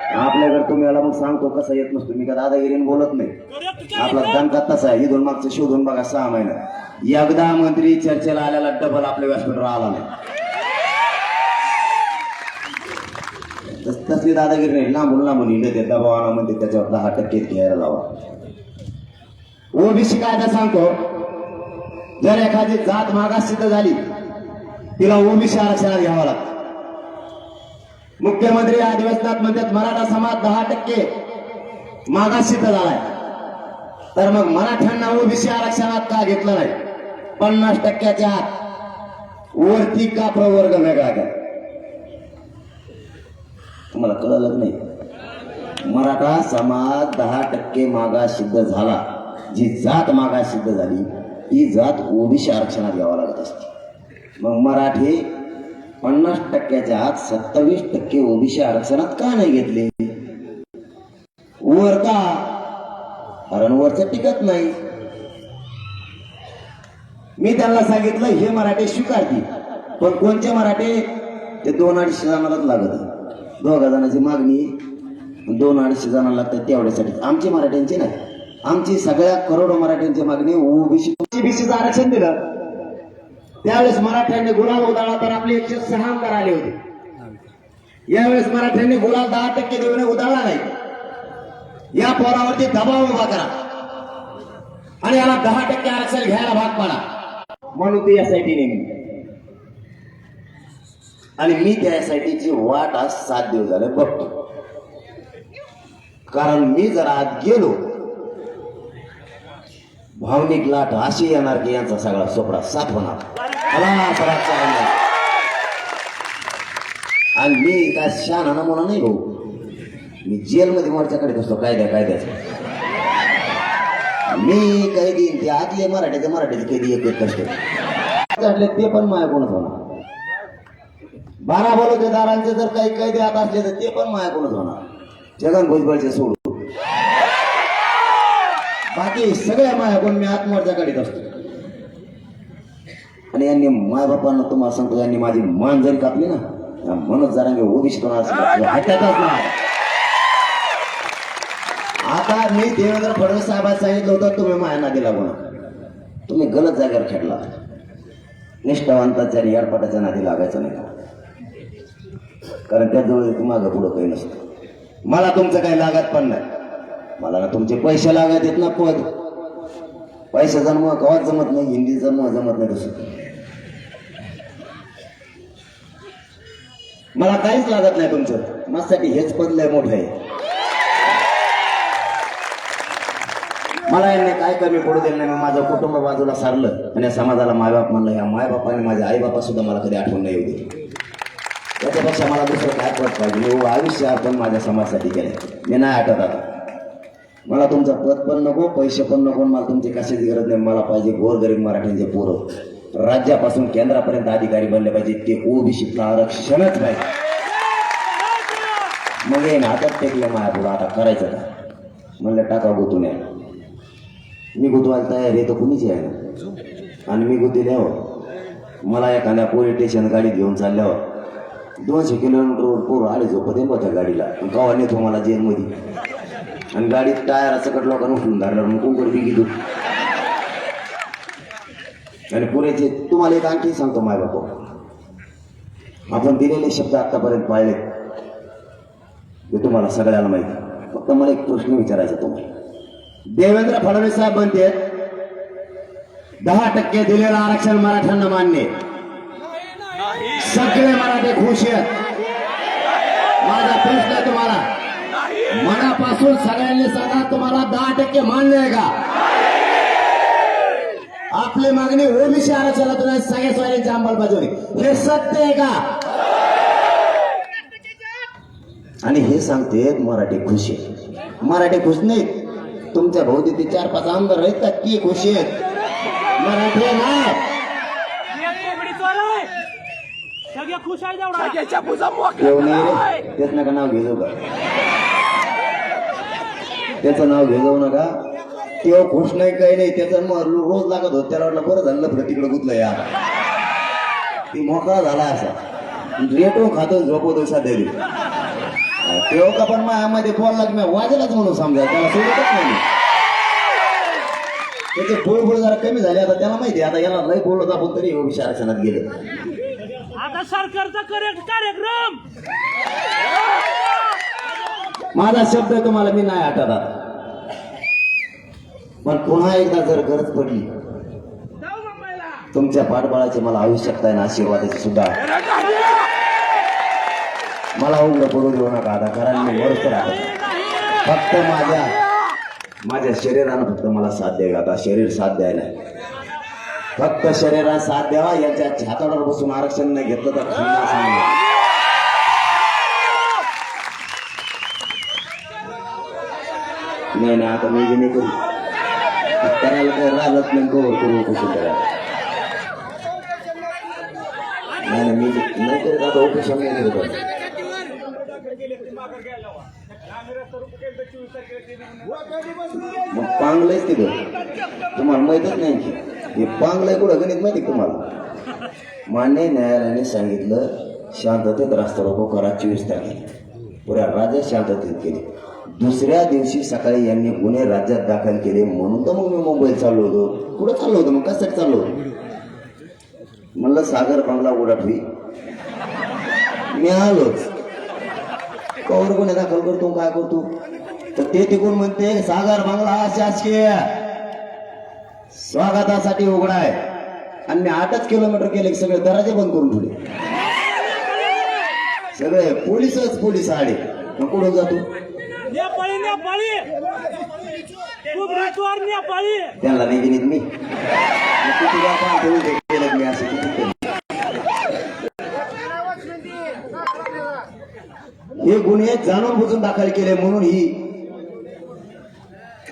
आपल्याकडे तुम्ही याला मग सांगतो कसं येत नसतो. मी का दादागिरीने बोलत नाही. आपला दणका तसा आहे. इथून मागचं शोधून बघा सहा महिना. एकदा मंत्री चर्चेला आलेला डबल आपल्या व्यासपीठावर आला नाही. तस- तसली दादागिरी नाही. लांबून लांबून हिंडत ते दबावाला म्हणते त्याच्यावर दहा टक्के घ्यायला लावा. ओबीसी कायदा सांगतो जर एखादी जात मागास सिद्ध झाली तिला ओबीसी आरक्षणात घ्यावं लागतं. मुख्यमंत्री अधिवेशनात म्हणतात मराठा समाज दहा टक्के मागास सिद्ध झालाय. तर मग मराठ्यांना ओबीसी आरक्षणात का घेतलं नाही? पन्नास टक्क्याच्या आत वरती का प्रवर्ग वेगळा का तुम्हाला कळलं नाही. मराठा समाज दहा टक्के मागास सिद्ध झाला. जी जात मागास सिद्ध झाली ती जात ओबीसी आरक्षणात घ्यावा लागत असते. मग मराठी पन्नास टक्क्याच्या आत सत्तावीस टक्के ओबीसी आरक्षणात का नाही घेतले? वर का? कारण वरच टिकत नाही. मी त्यांना सांगितलं हे मराठे स्वीकारतील. पण कोणते मराठे? ते दोन अडीचशे जणांनाच लागत. दोघा जणांची मागणी दोन अडीचशे जणांना लागतात तेवढ्यासाठी. आमची मराठ्यांची नाही. आमची सगळ्या करोडो मराठ्यांची मागणी ओबीसी बीसीचं आरक्षण दिलं. त्यावेळेस मराठ्यांनी गुलाल उधळला तर आपले एकशे सहा आमदार आले होते. यावेळेस मराठ्यांनी गुलाल दहा टक्के देऊन उधळला नाही. या पोरावरती दबाव उभा करा. आणि याला दहा टक्के आरक्षण घ्यायला भाग पाडा. म्हणून ती एसआयटी नेमली आणि मी त्या वाट आज सात दिवस झाले बघतो. कारण मी जर आत गेलो भावनिक लाट अशी येणार की यांचा सगळा सोपडा साथ होणार. मला पराग चालणार. आणि मी काय शान नमुना नाही भाऊ मी जेलमध्ये मोर्चाकडे असतो कायद्या कायद्याचा मी कैदी ते आतले मराठीचे मराठीचे कैदी एक एक कष्ट काढले ते पण माया कोणच होणार बारा दारांचे जर काही कैदी आत असले तर ते पण माया कोणच होणार जगन भुजबळचे सोडून बाकी सगळ्या माझ्याकडून मी आत्महत्या काढीत असतो आणि यांनी मायबापांना तुम्हाला सांगतो यांनी माझी मान जरी कापली ना या मनोज जरांगे ओबीसी हट्यातच नाही आता मी देवेंद्र फडणवीस साहेबांना सांगितलं होतं तुम्ही मायना दिला लागू तुम्ही गलत जागेवर खेळला. निष्ठावंताच्या आणि याडपाटाच्या नादी लागायचं नाही कारण त्याजवळ मागं पुढं काही नसतं. मला तुमचं काही लागत पण नाही. मला ना तुमचे पैसे लागत आहेत ना पद. पैसे जन्म कवाच जमत नाही हिंदी जन्म जमत नाही तसं. मला काहीच लागत नाही तुमचं. माझ्यासाठी हेच पद लय मोठं आहे. मला यांनी काय कमी पडू दिलं नाही मी माझं कुटुंब बाजूला सारलं आणि या समाजाला मायबाप म्हणलं या मायबापाने माझ्या आईबापा सुद्धा मला कधी आठवण नाही होती त्याच्यापेक्षा मला दुसरं काय पद पाहिजे? मी आयुष्य आपण माझ्या समाजासाठी केलं मी नाही आठवत आता. मला तुमचं पद पण नको पैसे पण नको मला तुमची कशाची गरज नाही. मला पाहिजे गोरगरीब मराठ्यांचे पोरं. राज्यापासून केंद्रापर्यंत अधिकारी बनले पाहिजे ते ओबीसी आरक्षणच पाहिजे. मग येईन हातात टेकलं माया पुढं आता करायचं का? म्हणलं टाका गुतून या मी गुतवायला तयार आहे तर कुणीच आहे ना? आणि मी गुतील्यावर मला एखाद्या पोलीस स्टेशन गाडीत घेऊन चालल्यावर दोनशे किलोमीटरवर पोरं आले झोपत येईल त्या गाडीला. गावा नेतो मला जेलमध्ये? आणि गाडीत टायर सकट लोकांना उठून धरल्यावर मग कुंकड बी घेतो आणि पुरेचे तुम्हाला एक आणखी सांगतो माय बापा. आपण दिलेले शब्द आतापर्यंत पाळले हे तुम्हाला सगळ्याला माहिती फक्त मला एक प्रश्न विचारायचा तुम्हाला. देवेंद्र फडणवीस साहेब म्हणते दहा टक्के दिलेलं आरक्षण मराठ्यांना मान्य सगळे मराठे खुश आहेत. माझा प्रश्न आहे तुम्हाला. मनापासून सगळ्यांनी सांगा तुम्हाला दहा टक्के मान्य आहे का? आपली मागणी ओबीसी आरक्षणातून आहे. सगळ्या सोयऱ्यांची अंमलबजावणी. हे सत्य आहे का? आणि हे सांगते मराठी खुश. आहे मराठी खुश नाहीत तुमच्या भोवती ते चार पाच आमदार आहेत का? ती खुश आहेत? मराठी नाही तेच नका नाव घे जाऊ का? त्याचं नाव घे जाऊ नका. तेव्हा खुश नाही काही नाही त्याचं मग रोज लागत होत. त्याला वाटलं बरं झालं बरं तिकडे गुतलं यार ती मोकळा झाला असा. रेटो खातो झोपवतो सध्या तेव्हा का पण माझ्यामध्ये बोलला की मी वाजेलाच म्हणून समजा त्याला सोडतच नाही. त्याचे बोल जरा कमी झाले. आता त्याला माहिती आता याला लय बोलत आपण तरी ओबीसी आरक्षणात गेलं. आता सरकारचा करेक्ट कार्यक्रम! माझा शब्द तुम्हाला मी नाही आठवत आता पण पुन्हा एकदा जर गरज पडली तुमच्या पाठबळाची मला आवश्यकता आहे ना आशीर्वादाची सुद्धा. मला उघडं पडू देऊ नका आता कारण मी मरत राहतो फक्त माझ्या माझ्या शरीरानं फक्त मला साथ द्यावी आता शरीर साथ द्यायला फक्त शरीरात साथ द्यावा यांच्या छातावर बसून आरक्षण नाही घेतलं तर खंडा सांगा नाही नाही आता मी जे करू. करायला काय राहिलंच नाही कवर करू कसं करायला नाही नाही मी नाही करत आता ऑपरेशन नाही करत. मग पांगलंच तिथं तुम्हाला माहितच नाही की हे पांगलंय कुठं गणित माहिती तुम्हाला मान्य न्यायालयाने सांगितलं शांततेत रास्ता रोको करा चोवीस तारखेला पुऱ्या राज्यात शांततेत केली दुसऱ्या दिवशी सकाळी यांनी गुन्हे राज्यात दाखल केले म्हणून तर मग मी मुंबईत चाललो होतो. कुठं चाललो होतो मग? कसं चाललो होतो? म्हणलं सागर बांगला उडाठवी मी आलोच. कवर गुन्हे दाखल करतो काय करतो? तर ते तिकडून म्हणते सागर बांगला शासकीय. स्वागतासाठी उघडा आहे. आणि मी आठच किलोमीटर केले सगळे दराजे बंद करून ठेवले. सगळे पोलीसच पोलीस आले. मग कुठून जातो? नेपाळी नेपाळी! नेपाळी! त्यांना नाही गेलीत मी. किती केलं मी असं किती हे गुन्हे जाणून बुजून दाखल केले म्हणून ही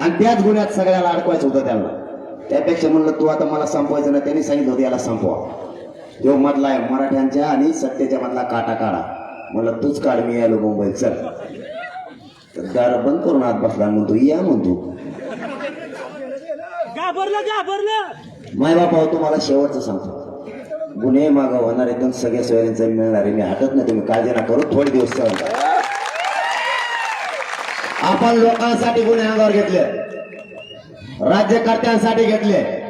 आणि त्याच गुन्ह्यात सगळ्याला अडकवायचं होतं त्यांना. त्यापेक्षा म्हणलं तू आता मला संपवायचं ना त्यांनी सांगितलं होतं याला संपवा. तो मधला आहे मराठ्यांच्या आणि सत्तेच्या मधला काटा काढा. म्हणलं तूच काढ मी आलो मुंबईत चल. तर दार बंद करून आत बसला म्हणतो या म्हणतो. घाबरलं घाबरलं. माय बापा तुम्हाला शेवटचं सांगतो. गुन्हे मागं होणार एकदम सगळ्या सोयींचं मिळणार आहे मी हटत नाही तुम्ही काळजी ना करू थोडे दिवस. आपण लोकांसाठी गुन्हे अंगावर घेतले. राज्यकर्त्यांसाठी घेतले.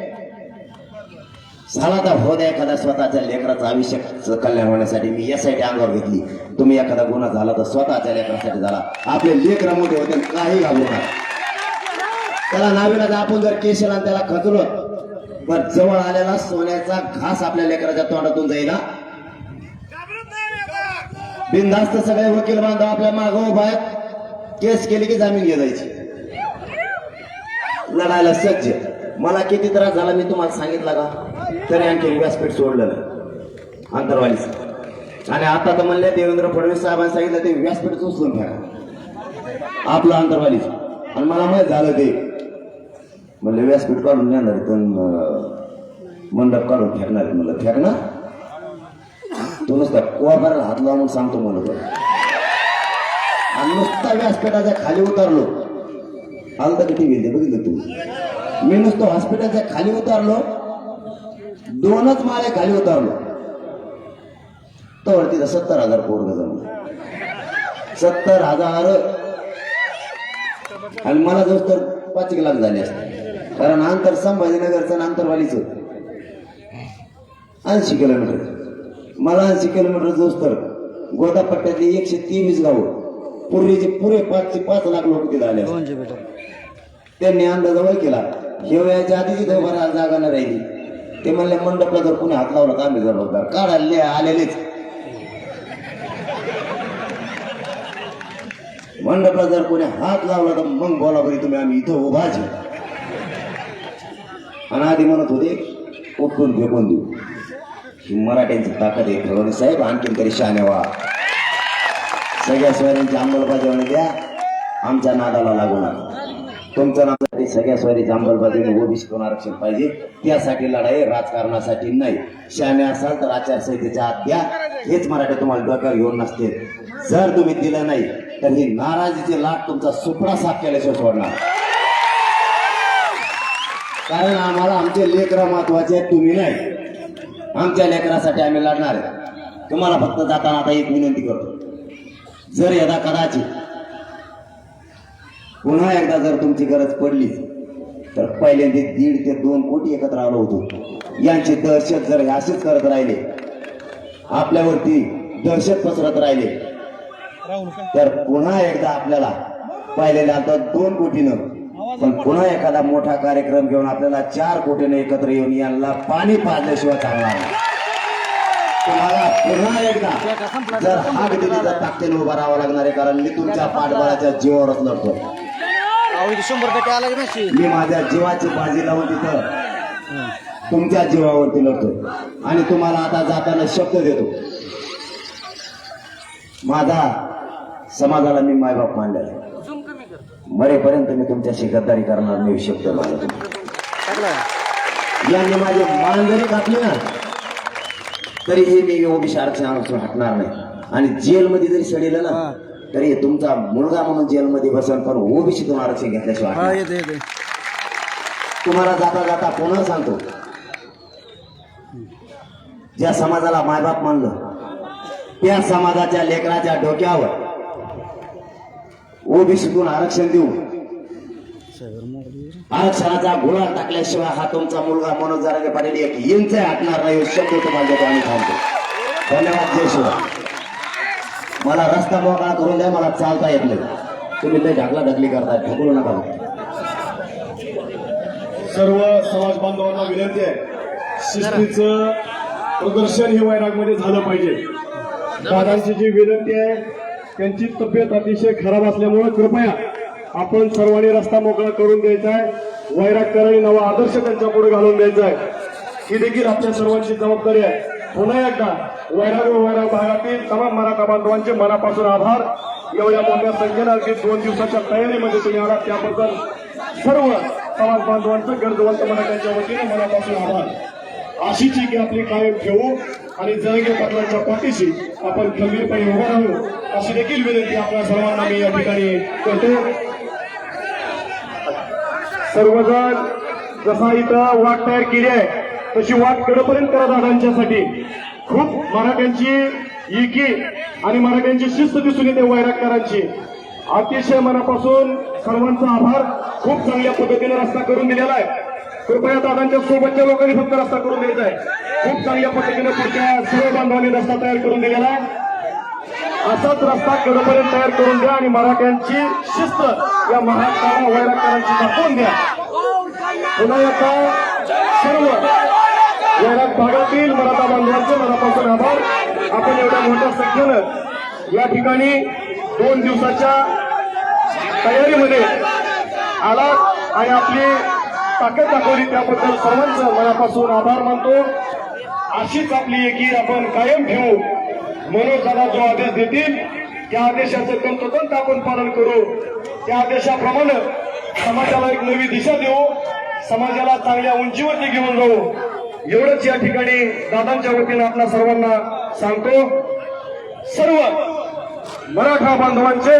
झाला तर हो द्या एखादा स्वतःच्या लेकराचं आयुष्य कल्याण होण्यासाठी. मी यासाठी अंगावर घेतली. तुम्ही एखादा गुन्हा झाला तर स्वतःच्या लेकरासाठी झाला. आपले लेकर मोठे होते काही घाबरू नका. त्याला नावीला आपण जर केशला त्याला खचलो पण जवळ आलेला सोन्याचा घास आपल्या लेकराच्या तोंडातून जाईल बिनधास्त सगळे वकील बांधव आपल्या मागं उभा केस केली की जामीन घेतायची लढायला सज्ज. मला किती त्रास झाला मी तुम्हाला सांगितलं का? तरी आणखी व्यासपीठ सोडलं नाही आणि आता तर म्हणले देवेंद्र फडणवीस साहेबांनी सांगितलं ते व्यासपीठ उचलून फेका आपलं अंतरवालीच आणि मला माहीत झालं ते. म्हणले व्यासपीठ काढून नेणार पण मंडप काढून फेकणार आहे. म्हणलं. फेकणार? तू नुसता कोपऱ्याला हात लावून सांगतो म्हणलं आणि नुसता व्यासपीठाच्या खाली उतरलो. आलं तर किती गेले बघितलं तू मी नुसतं हॉस्पिटलच्या खाली उतरलो. दोनच माळे खाली उतरलो तर तिथं सत्तर हजार पोरग जमलं. सत्तर हजार. आणि मला जो तर पाच एक लाख झाले असते. कारण अंतर संभाजीनगरचं अंतरवालीच. ऐंशी किलोमीटर. मला ऐंशी किलोमीटर जोच तर गोदापट्ट्यातली एकशे तेवीस गावं पूर्वीचे पुरे पाचशे पाच लाख लोक तिथे आले. त्यांनी अंदाजावर केला शेवयाच्या आधी तिथे बऱ्याच जागा नाही राहिली. ते म्हणले मंडपला जर कुणी हात लावला तर आम्ही जबाबदार. काढायला आलेलेच. मंडपला जर कोणी हात लावला तर मग बोला बरी तुम्ही आम्ही इथं उभाच आहे. आणि आधी म्हणत होते उठून फेकून देऊ ही मराठ्यांची ताकद आहे फडणवीस साहेब आणखीन तरी शहाणे व्हा. सगळ्या स्वयंची अंमलबजावणी द्या. आमच्या नादाला लागू नका. तुमचं नादासाठी सगळ्या स्वारी अंमलबजावणी ओबीसी कोण आरक्षण पाहिजे. त्यासाठी लढाई राजकारणासाठी नाही. शहाणे असाल तर आचारसंहितेच्या आत हेच मराठी तुम्हाला डोक्यावर घेऊन नसते जर तुम्ही दिलं नाही तर ही नाराजीची लाट तुमचा सुपडा साफ केल्याशिवाय सोडणार. कारण आम्हाला आमचे लेकर महत्त्वाचे आहेत तुम्ही नाही. आमच्या लेकरासाठी आम्ही लढणार आहे. तुम्हाला फक्त जाताना आता एक विनंती करतो. जर यदा कदाचित पुन्हा एकदा जर तुमची गरज पडली तर पहिल्यांदा दीड ते दोन कोटी एकत्र आलो होतो. यांची दहशत जर हे असेच करत राहिले आपल्यावरती दहशत पसरत राहिले तर पुन्हा एकदा आपल्याला पहिल्यांदा आता दोन कोटीनं पण पुन्हा एखादा मोठा कार्यक्रम घेऊन आपल्याला चार कोटीनं एकत्र येऊन यांना पाणी पाजल्याशिवाय नाही. तुम्हाला पुन्हा एकदा जर हाक दिली तर ताकदीने उभा राहावं लागणार आहे कारण मी तुमच्या पाठबळाच्या जीवावरच लढतो शंभर टक्के आला की नाही मी माझ्या जीवाची बाजी लावून तिथं तुमच्या जीवावरती लढतो. आणि तुम्हाला आता जाताना शब्द देतो. माझा समाजाला मी मायबाप आहे. मरेपर्यंत मी तुमच्याशी गद्दारी करणार नाही शब्द यांनी माझी मान जरी कापली ना तरीही मी ओबीसी आरक्षणापासून हटणार नाही. आणि जेलमध्ये जरी सडिलं ना तरी तुमचा मुलगा म्हणून जेलमध्ये बसन पण ओबीसीतून आरक्षण घेतल्याशिवाय तुम्हाला जाता जाता पुन्हा सांगतो. ज्या समाजाला मायबाप मानलं त्या समाजाच्या लेकराच्या डोक्यावर ओबीसीतून आरक्षण देऊ आरक्षणाचा गुलाल टाकल्याशिवाय हा तुमचा मुलगा मनोज जारागे पाटील एक इंच हटणार नाही शब्द तुम्हाला देतो थांबतो. धन्यवाद जय शिवाय मला रस्ता मोकळा करून द्या मला चालता येत नाही. तुम्ही लय ढकला ढकली करताय ढकलू नका. सर्व समाज बांधवांना विनंती आहे. शिस्तीचं प्रदर्शन हे वैरागमध्ये झालं पाहिजे. दादांची जी विनंती आहे त्यांची तब्येत अतिशय खराब असल्यामुळे कृपया आपण सर्वांनी रस्ता मोकळा करून द्यायचा आहे. वैरागकरांनी नवा आदर्श त्यांच्या पुढे घालून द्यायचा आहे. ही देखील आपल्या सर्वांची जबाबदारी आहे. पुन्हा एकदा वैराग वैराग भागातील तमाम मराठा बांधवांचे मनापासून आभार. एवढ्या मोठ्या संख्येनं अगदी दोन दिवसाच्या तयारीमध्ये तुम्ही आलात. त्याबद्दल सर्व समाज बांधवांचं गरजवंत मराठ्यांच्या वतीने मनापासून आभार. अशीच की आपली कायम ठेवू आणि जळगे पाटलांच्या पाठीशी आपण खंबीरपणे उभं राहू. अशी देखील विनंती आपल्या सर्वांना मी या ठिकाणी करतो. सर्वजण जसा इथं वाट तयार केली आहे तशी वाट कडपर्यंत करा दादांच्यासाठी खूप मराठ्यांची एकी आणि मराठ्यांची शिस्त दिसून येते वैरागकरांची. अतिशय मनापासून सर्वांचा आभार. खूप चांगल्या पद्धतीने रस्ता करून दिलेला आहे. कृपया दादांच्या सोबतच्या लोकांनी फक्त रस्ता करून द्यायचा आहे. खूप चांगल्या पद्धतीने पुढच्या सर्व बांधवांनी रस्ता तयार करून दिलेला आहे. असाच रस्ता कडपर्यंत तयार करून द्या आणि मराठ्यांची शिस्त या महाकाळा वैरागकरांची दाखवून द्या. पुन्हा आता सर्व वैराग भागातील मराठा बांधवांचे मनापासून आभार. आपण एवढ्या मोठ्या संख्येनं या ठिकाणी दोन दिवसाच्या तयारीमध्ये आलात आणि आपली ताकद दाखवली त्याबद्दल सर्वांचं मनापासून आभार मानतो. अशीच आपली एकी आपण कायम ठेवू. मनोज दादा जो आदेश देतील त्या आदेशाचं तंतोतंत आपण पालन करू. त्या आदेशाप्रमाणे समाजाला एक नवी दिशा देऊ. समाजाला चांगल्या उंचीवरती घेऊन जाऊ. एवढंच या ठिकाणी दादांच्या वतीनं आपल्या सर्वांना सांगतो सर्व मराठा बांधवांचे